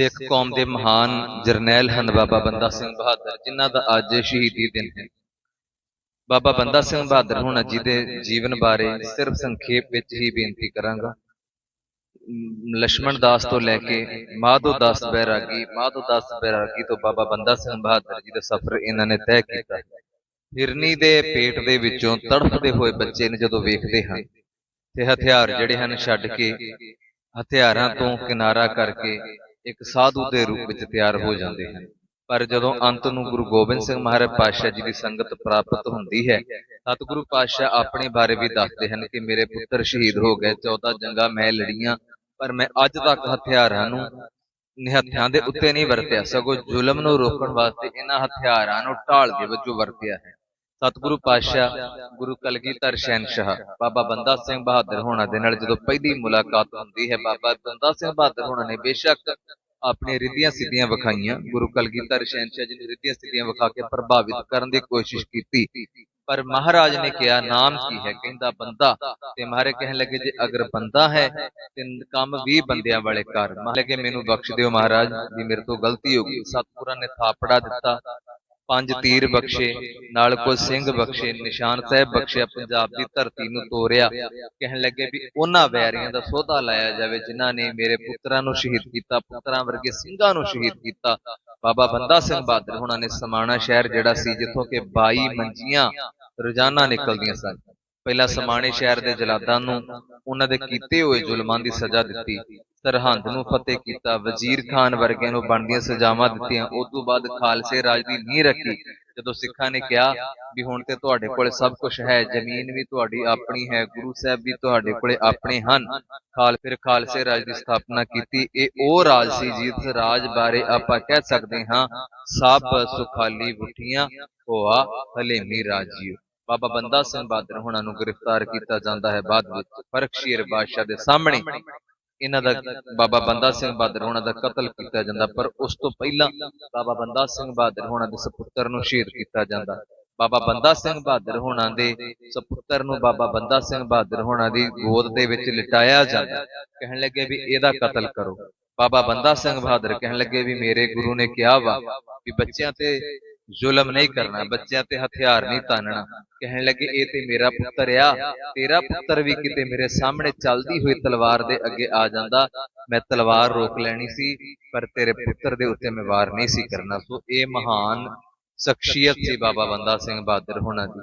ਸਿੱਖ ਕੌਮ ਦੇ ਮਹਾਨ ਜਰਨੈਲ ਹਨ ਬਾਬਾ ਬੰਦਾ ਸਿੰਘ ਬਹਾਦਰ ਜਿਨ੍ਹਾਂ ਦਾ ਅੱਜ ਸ਼ਹੀਦੀ ਦਿਨ ਹੈ। ਬਾਬਾ ਬੰਦਾ ਸਿੰਘ ਬਹਾਦਰ ਹੁਣ ਜੀ ਦੇ ਜੀਵਨ ਬਾਰੇ ਸਿਰਫ ਸੰਖੇਪ ਵਿੱਚ ਹੀ ਬੇਨਤੀ ਕਰਾਂਗਾ। ਲਛਮਣ ਦਾਸ ਤੋਂ ਲੈ ਕੇ ਮਾਧੋ ਦਾਸ ਬੈਰਾਗੀ ਮਾਧੋ ਦਾਸ ਬੈਰਾਗੀ ਤੋਂ ਬਾਬਾ ਬੰਦਾ ਸਿੰਘ ਬਹਾਦਰ ਜੀ ਦਾ ਸਫ਼ਰ ਇਹਨਾਂ ਨੇ ਤੈਅ ਕੀਤਾ। ਹਿਰਨੀ ਦੇ ਪੇਟ ਦੇ ਵਿੱਚੋਂ ਤੜਫਦੇ ਹੋਏ ਬੱਚੇ ਨੇ ਜਦੋਂ ਵੇਖਦੇ ਹਨ ਤੇ ਹਥਿਆਰ ਜਿਹੜੇ ਹਨ ਛੱਡ ਕੇ ਹਥਿਆਰਾਂ ਤੋਂ ਕਿਨਾਰਾ ਕਰਕੇ ਇੱਕ ਸਾਧੂ ਦੇ ਰੂਪ ਵਿੱਚ ਤਿਆਰ ਹੋ ਜਾਂਦੇ ਹਨ। ਪਰ ਜਦੋਂ ਅੰਤ ਨੂੰ ਗੁਰੂ ਗੋਬਿੰਦ ਸਿੰਘ ਮਹਾਰਾਜ ਪਾਤਸ਼ਾਹ ਜੀ ਦੀ ਸੰਗਤ ਪ੍ਰਾਪਤ ਹੁੰਦੀ ਹੈ, ਸਤਿਗੁਰੂ ਪਾਤਸ਼ਾਹ ਆਪਣੇ ਬਾਰੇ ਵੀ ਦੱਸਦੇ ਹਨ ਕਿ ਮੇਰੇ ਪੁੱਤਰ ਸ਼ਹੀਦ ਹੋ ਗਏ 14 ਜੰਗਾਂ ਮੈਂ ਲੜੀਆਂ, ਪਰ ਮੈਂ ਅੱਜ ਤੱਕ ਹਥਿਆਰਾਂ ਨੂੰ ਨਿਹੱਥਿਆਂ ਦੇ ਉੱਤੇ ਨਹੀਂ ਵਰਤਿਆ, ਸਗੋਂ ਜ਼ੁਲਮ ਨੂੰ ਰੋਕਣ ਵਾਸਤੇ ਇਹਨਾਂ ਹਥਿਆਰਾਂ ਨੂੰ ਢਾਲ ਦੇ ਵਜੋਂ ਵਰਤਿਆ ਹੈ। ਸਤਿਗੁਰੂ ਪਾਤਸ਼ਾਹ, ਗੁਰੂ ਕਲਗੀਧਰ ਸ਼ਹਿਨशाह ਬਾਬਾ ਬੰਦਾ ਸਿੰਘ ਬਹਾਦਰ ਹੋਣਾ ਦੇ ਨਾਲ ਜਦੋਂ ਪਹਿਲੀ ਮੁਲਾਕਾਤ ਹੁੰਦੀ ਹੈ, ਬਾਬਾ ਬੰਦਾ ਸਿੰਘ ਬਹਾਦਰ ਹੋਣਾ ਨੇ ਬੇਸ਼ੱਕ ਆਪਣੇ ਰਿੱਧੀਆਂ ਸਿੱਧੀਆਂ ਵਿਖਾਈਆਂ, ਗੁਰੂ ਕਲਗੀਧਰ ਸ਼ਹਿਨशाह ਜੀ ਨੇ ਰਿੱਧੀਆਂ ਸਿੱਧੀਆਂ ਵਿਖਾ ਕੇ ਪ੍ਰਭਾਵਿਤ ਕਰਨ ਦੀ ਕੋਸ਼ਿਸ਼ ਕੀਤੀ। ਪਰ ਮਹਾਰਾਜ ਨੇ ਕਿਹਾ, ਨਾਮ ਕੀ ਹੈ? ਕਹਿੰਦਾ, ਬੰਦਾ। ਤੇ ਮਹਾਰਾਜ ਕਹਿਣ ਲੱਗੇ, ਜੇ ਅਗਰ ਬੰਦਾ ਹੈ, ਤੇ ਕੰਮ ਵੀ ਬੰਦਿਆਂ ਵਾਲੇ ਕਰ ਮਹਾਰਾਜ ਕਿ ਮੈਨੂੰ ਬਖਸ਼ ਦਿਓ ਮਹਾਰਾਜ ਜੀ, ਮੇਰੇ ਤੋਂ ਗਲਤੀ ਹੋ ਗਈ। ਸਤਪੁਰਾਂ ਨੇ ਥਾਪੜਾ ਦਿੱਤਾ। ਪੰਜ ਤੀਰ ਬਖਸ਼ੇ ਨਾਲ ਕੋਈ ਸਿੰਘ ਬਖਸ਼ੇ ਨਿਸ਼ਾਨ ਸਾਹਿਬ ਬਖਸ਼ਿਆ ਪੰਜਾਬ ਦੀ ਧਰਤੀ ਨੂੰ ਤੋਰਿਆ। ਕਹਿਣ ਲੱਗੇ ਵੀ ਉਹਨਾਂ ਵੈਰੀਆਂ ਦਾ ਸੋਧਾ ਲਾਇਆ ਜਾਵੇ ਜਿਨ੍ਹਾਂ ਨੇ ਮੇਰੇ ਪੁੱਤਰਾਂ ਨੂੰ ਸ਼ਹੀਦ ਕੀਤਾ ਪੁੱਤਰਾਂ ਵਰਗੇ ਸਿੰਘਾਂ ਨੂੰ ਸ਼ਹੀਦ ਕੀਤਾ। ਬਾਬਾ ਬੰਦਾ ਸਿੰਘ ਬਹਾਦਰ ਹੁਣਾਂ ਨੇ ਸਮਾਣਾ ਸ਼ਹਿਰ ਜਿਹੜਾ ਸੀ ਜਿੱਥੋਂ ਕਿ 22 ਮੰਜੀਆਂ ਰੋਜ਼ਾਨਾ ਨਿਕਲਦੀਆਂ ਸਨ। ਪਹਿਲਾਂ ਸਮਾਣੇ ਸ਼ਹਿਰ ਦੇ ਜਲਾਦਾਂ ਨੂੰ ਉਹਨਾਂ ਦੇ ਕੀਤੇ ਹੋਏ ਜ਼ੁਲਮਾਂ ਦੀ ਸਜ਼ਾ ਦਿੱਤੀ। ਸਰਹੰਦ ਨੂੰ ਫਤਿਹ ਕੀਤਾ, ਵਜ਼ੀਰ ਖਾਨ ਵਰਗਿਆਂ ਨੂੰ ਬਣਦੀਆਂ ਸਜ਼ਾਵਾਂ ਦਿੱਤੀਆਂ। ਉਸ ਤੋਂ ਬਾਅਦ ਖਾਲਸੇ ਰਾਜ ਦੀ ਨੀਂਹ ਰੱਖੀ, ਜਦੋਂ ਸਿੱਖਾਂ ਨੇ ਕਿਹਾ ਵੀ ਹੁਣ ਤੇ ਤੁਹਾਡੇ ਕੋਲੇ ਸਭ ਕੁਝ ਹੈ, ਜ਼ਮੀਨ ਵੀ ਤੁਹਾਡੀ ਆਪਣੀ ਹੈ, ਗੁਰੂ ਸਾਹਿਬ ਵੀ ਤੁਹਾਡੇ ਕੋਲੇ ਆਪਣੇ ਹਨ। ਖਾਲ ਫਿਰ ਖਾਲਸੇ ਰਾਜ ਦੀ ਸਥਾਪਨਾ ਕੀਤੀ। ਇਹ ਉਹ ਰਾਜ ਸੀ ਜਿਸ ਰਾਜ ਬਾਰੇ ਆਪਾਂ ਕਹਿ ਸਕਦੇ ਹਾਂ ਸਭ ਸੁਖਾਲੀ ਬੁੱਠੀਆਂ ਹੋਆ ਹਲੇਮੀ ਰਾਜੀਓ। ਬਾਬਾ ਬੰਦਾ ਸਿੰਘ ਬਹਾਦਰ ਹੁਣਾਂ ਨੂੰ ਗ੍ਰਿਫਤਾਰ ਕੀਤਾ ਜਾਂਦਾ ਹੈ ਬਾਅਦ ਵਿੱਚ ਫਰਖਸ਼ੀਰ ਬਾਦਸ਼ਾਹ ਦੇ ਸਾਹਮਣੇ। ਇਹਨਾਂ ਦਾ ਬਾਬਾ ਬੰਦਾ ਸਿੰਘ ਬਹਾਦਰ ਹੋਣਾ ਦਾ ਕਤਲ ਕੀਤਾ ਜਾਂਦਾ, ਪਰ ਉਸ ਤੋਂ ਪਹਿਲਾਂ ਬਾਬਾ ਬੰਦਾ ਸਿੰਘ ਬਹਾਦਰ ਹੋਣਾ ਦੇ ਸੁਪੁੱਤਰ ਨੂੰ ਸ਼ਹੀਦ ਕੀਤਾ ਜਾਂਦਾ। ਬਾਬਾ ਬੰਦਾ ਸਿੰਘ ਬਹਾਦਰ ਹੋਣਾ ਦੇ ਸੁਪੁੱਤਰ ਨੂੰ ਬਾਬਾ ਬੰਦਾ ਸਿੰਘ ਬਹਾਦਰ ਹੋਣਾ ਦੀ ਗੋਦ ਦੇ ਵਿੱਚ ਲਿਟਾਇਆ ਜਾਂਦਾ। ਕਹਿਣ ਲੱਗੇ ਵੀ ਇਹਦਾ ਕਤਲ ਕਰੋ। ਬਾਬਾ ਬੰਦਾ ਸਿੰਘ ਬਹਾਦਰ ਕਹਿਣ ਲੱਗੇ ਵੀ ਮੇਰੇ ਗੁਰੂ ਨੇ ਕਿਹਾ ਵਾ ਵੀ ਬੱਚਿਆਂ ਤੇ ਜ਼ੁਲਮ ਨਹੀਂ ਕਰਨਾ ਬੱਚਿਆਂ ਤੇ ਹਥਿਆਰ ਨਹੀਂ ਤਾਨਣਾ। ਕਹਿਣ ਲੱਗੇ ਇਹ ਤੇ ਮੇਰਾ ਪੁੱਤਰ ਆ ਤੇਰਾ ਪੁੱਤਰ ਵੀ ਕਿਤੇ ਮੇਰੇ ਸਾਹਮਣੇ ਚੱਲਦੀ ਹੋਈ ਤਲਵਾਰ ਦੇ ਅੱਗੇ ਆ ਜਾਂਦਾ ਮੈਂ ਤਲਵਾਰ ਰੋਕ ਲੈਣੀ ਸੀ ਪਰ ਤੇਰੇ ਪੁੱਤਰ ਦੇ ਉੱਤੇ ਮੈਂ ਵਾਰ ਨਹੀਂ ਸੀ ਕਰਨਾ। ਸੋ ਇਹ ਮਹਾਨ ਸ਼ਖਸੀਅਤ ਸੀ ਬਾਬਾ ਬੰਦਾ ਸਿੰਘ ਬਹਾਦਰ ਹੋਣਾ ਦੀ।